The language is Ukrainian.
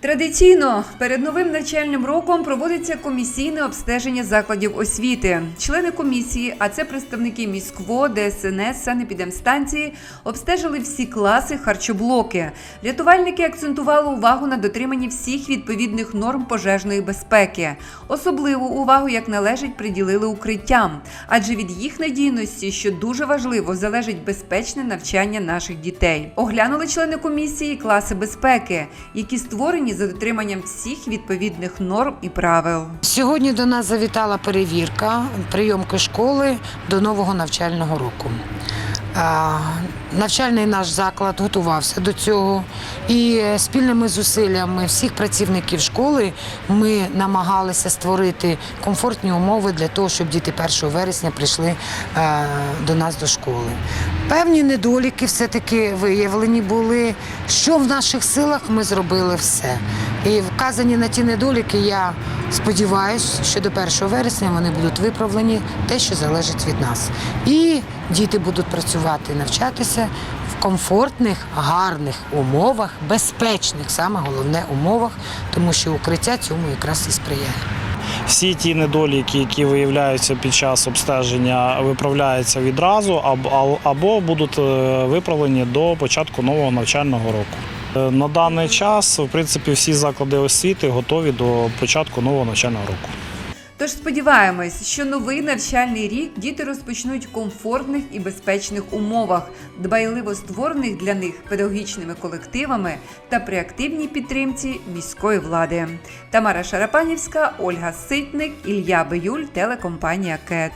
Традиційно перед новим навчальним роком проводиться комісійне обстеження закладів освіти. Члени комісії, а це представники міськво, ДСНС, санепідемстанції, обстежили всі класи, харчоблоки. Рятувальники акцентували увагу на дотриманні всіх відповідних норм пожежної безпеки. Особливу увагу, як належить, приділили укриттям, адже від їх надійності, що дуже важливо, залежить безпечне навчання наших дітей. Оглянули члени комісії класи безпеки, які створені за дотриманням всіх відповідних норм і правил. Сьогодні до нас завітала перевірка прийомки школи до нового навчального року. Навчальний наш заклад готувався до цього, і спільними зусиллями всіх працівників школи ми намагалися створити комфортні умови для того, щоб діти 1 вересня прийшли е, до нас до школи. Певні недоліки все-таки виявлені були. Що в наших силах ми зробили все. І вказані на ті недоліки, я сподіваюся, що до 1 вересня вони будуть виправлені те, що залежить від нас. І діти будуть працювати, навчатися в комфортних, гарних умовах, безпечних, саме головне умовах, тому що укриття цьому якраз і сприяє. Всі ті недоліки, які виявляються під час обстеження, виправляються відразу або, або будуть е, виправлені до початку нового навчального року. Е, На даний час, в принципі, всі заклади освіти готові до початку нового навчального року. Тож сподіваємось, що новий навчальний рік діти розпочнуть в комфортних і безпечних умовах, дбайливо створених для них педагогічними колективами та при активній підтримці міської влади. Тамара Шарапанівська, Ольга Ситник, Ілля Биюль, телекомпанія КЕТ.